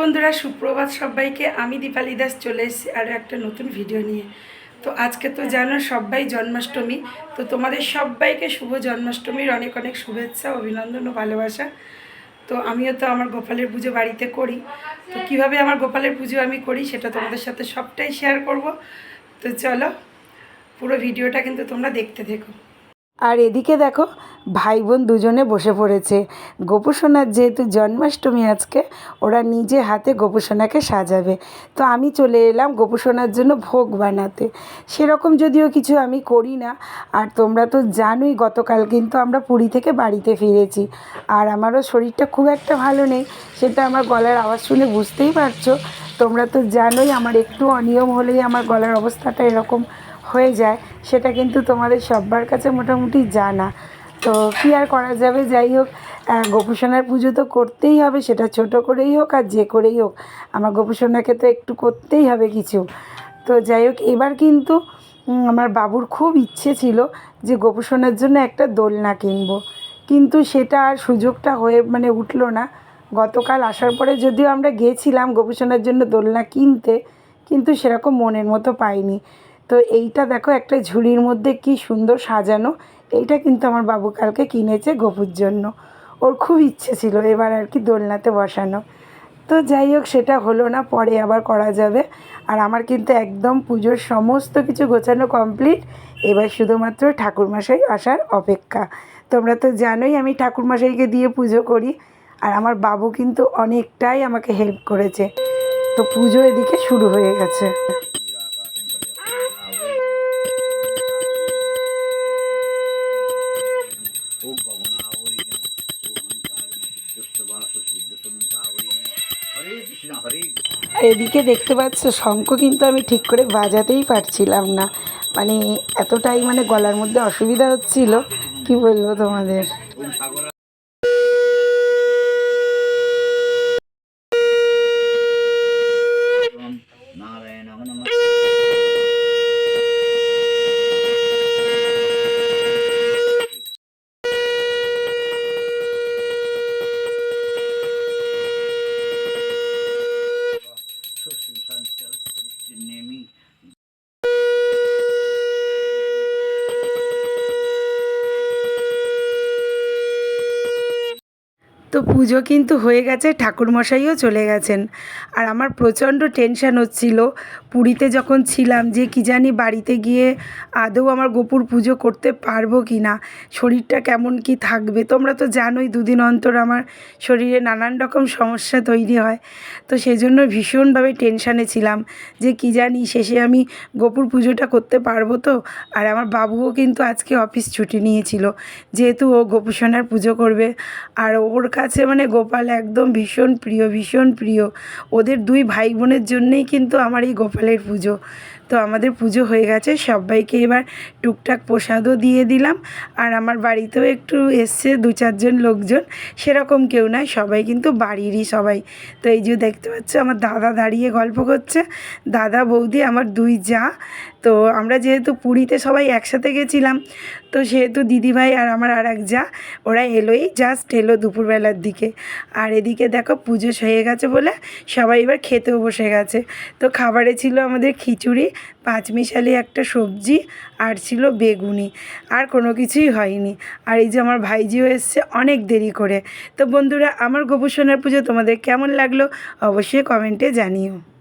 বন্ধুরা, সুপ্রভাত সবাইকে। আমি দীপালি দাস চলে এসেছি আরও একটা নতুন ভিডিও নিয়ে। তো আজকে তো জানো সবাই জন্মাষ্টমী। তো তোমাদের সবাইকে শুভ জন্মাষ্টমীর অনেক অনেক শুভেচ্ছা, অভিনন্দন ও ভালোবাসা। তো আমিও তো আমার গোপালের পুজো বাড়িতে করি। তো কীভাবে আমার গোপালের পুজো আমি করি সেটা তোমাদের সাথে সবটাই শেয়ার করব। তো চলো পুরো ভিডিওটা কিন্তু তোমরা দেখতে থেকো। আর এদিকে দেখো ভাই বোন দুজনে বসে পড়েছে। গোপুসোনার যেহেতু জন্মাষ্টমী আজকে, ওরা নিজে হাতে গোপুসোনাকে সাজাবে। তো আমি চলে এলাম গোপুসোনার জন্য ভোগ বানাতে। সেরকম যদিও কিছু আমি করি না, আর তোমরা তো জানোই গতকাল কিন্তু আমরা পুরী থেকে বাড়িতে ফিরেছি। আর আমারও শরীরটা খুব একটা ভালো নেই, সেটা আমার গলার আওয়াজ শুনে বুঝতেই পারছ। তোমরা তো জানোই আমার একটু অনিয়ম হলেই আমার গলার অবস্থাটা এরকম হয়ে যায়, সেটা কিন্তু তোমাদের সবার কাছে মোটামুটি জানা। তো কী আর করা যাবে? যাই হোক গোপুসোনার পুজো তো করতেই হবে, সেটা ছোট করেই হোক আর যে করেই হোক। আমার গোপুসোনাকে তো একটু করতেই হবে কিছু। তো যাই হোক, এবার কিন্তু আমার বাবুর খুব ইচ্ছে ছিল যে গোপুসোনার জন্য একটা দোলনা কিনবো। কিন্তু সেটা আর সুযোগটা হয়ে মানে উঠল না। গতকাল আসার পরে যদিও আমরা গেছিলাম গোপুসোনার জন্য দোলনা কিনতে, কিন্তু সেরকম মনের মতো পাইনি। তো এইটা দেখো একটা ঝুড়ির মধ্যে কি সুন্দর সাজানো। এইটা কিন্তু আমার বাবু কালকে কিনেছে গপুর জন্য। ওর খুব ইচ্ছে ছিল এবার আর কি দোলনাতে বসানো। তো যাই হোক, সেটা হলো না, পরে আবার করা যাবে। আর আমার কিন্তু একদম পুজোর সমস্ত কিছু গোছানো কমপ্লিট এবার শুধুমাত্র ঠাকুরমশাই আসার অপেক্ষা। তোমরা তো জানোই আমি ঠাকুরমশাইকে দিয়ে পুজো করি। আর আমার বাবু কিন্তু অনেকটাই আমাকে হেল্প করেছে। তো পুজো এদিকে শুরু হয়ে গেছে। এদিকে দেখতে পাচ্ছ শঙ্খ কিন্তু আমি ঠিক করে বাজাতেই পারছিলাম না। মানে এতটাই মানে গলার মধ্যে অসুবিধা হচ্ছিল, কি বলব তোমাদের? তো পুজো কিন্তু হয়ে গেছে ঠাকুরমশাইও চলে গেছেন। আর আমার প্রচণ্ড টেনশান হচ্ছিল পুরীতে যখন ছিলাম যে কি জানি বাড়িতে গিয়ে আদৌ আমার গোপুর পুজো করতে পারব কি না, শরীরটা কেমন কি থাকবে? তোমরা তো জানোই দুদিন অন্তর আমার শরীরে নানান রকম সমস্যা তৈরি হয়। তো সেই জন্য ভীষণভাবে টেনশানে ছিলাম যে কি জানি শেষে আমি গোপুর পুজোটা করতে পারব তো? আর আমার বাবুও কিন্তু আজকে অফিস ছুটি নিয়েছিল, যেহেতু ও গোপুসোনার পুজো করবে। আর ওর কাছে মানে গোপাল একদম ভীষণ প্রিয় ভীষণ প্রিয়। ওদের দুই ভাই বোনের জন্যেই কিন্তু আমার এই গোপালের পুজো। তো আমাদের পুজো হয়ে গেছে, সবাইকে এবার টুকটাক প্রসাদও দিয়ে দিলাম। আর আমার বাড়িতেও একটু এসছে দু চারজন লোকজন, সেরকম কেউ নয়, সবাই কিন্তু বাড়িরই সবাই। তো এই যে দেখতে পাচ্ছ, আমার দাদা দাঁড়িয়ে গল্প করছে। দাদা বৌদি, আমার দুই যা। তো আমরা যেহেতু পুরীতে সবাই একসাথে গেছিলাম তো সেহেতু দিদিভাই আর আমার আর এক যা, ওরা এলোই জাস্ট এলো দুপুরবেলার দিকে। আর এদিকে দেখো পুজো হয়ে গেছে বলে সবাই এবার খেতেও বসে গেছে। তো খাবারে ছিল আমাদের খিচুড়ি, পাঁচমিশালি একটা সবজি আর ছিল বেগুনি। আর কোনো কিছুই হয়নি। আর এই যে আমার ভাইজিও এসছে অনেক দেরি করে। তো বন্ধুরা, আমার গোপুসোনার পুজো তোমাদের কেমন লাগল অবশ্যই কমেন্টে জানিও।